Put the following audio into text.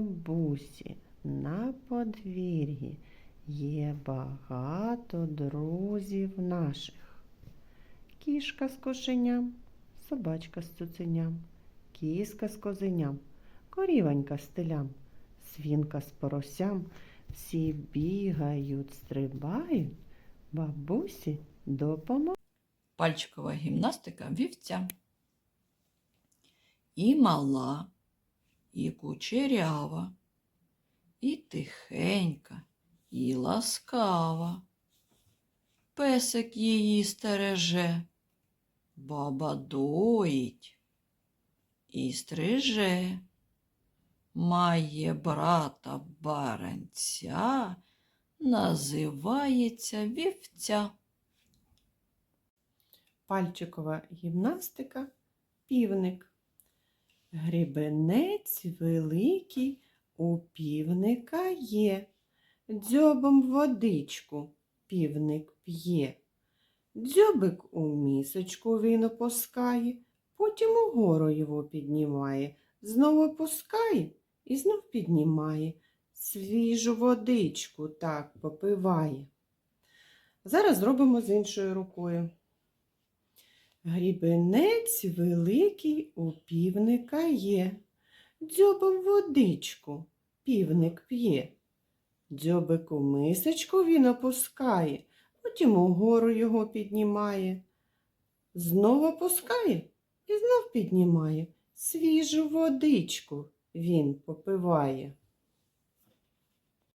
бабусі на подвір'ї є багато друзів наших. Кішка з кошеням, собачка з цуценям, кіска з козеням, корівонька з телям, свінка з поросям. Всі бігають, стрибають, бабусі допомагають. Пальчикова гімнастика вівця. І мала, і кучерява, і тихенька, і ласкава. Песик її стереже, баба доїть і стриже. Має брата баранця, називається вівця. Пальчикова гімнастика, півник. Грібенець великий у півника є. Дзьобом водичку півник п'є. Дзьобик у місочку він опускає, потім угору його піднімає, знову опускає і знов піднімає. Свіжу водичку так попиває. Зараз зробимо з іншою рукою. Грібенець великий у півника є. Дзьобом водичку півник п'є. Дзьобик у мисочку він опускає, потім угору його піднімає. Знов опускає і знов піднімає. Свіжу водичку він попиває.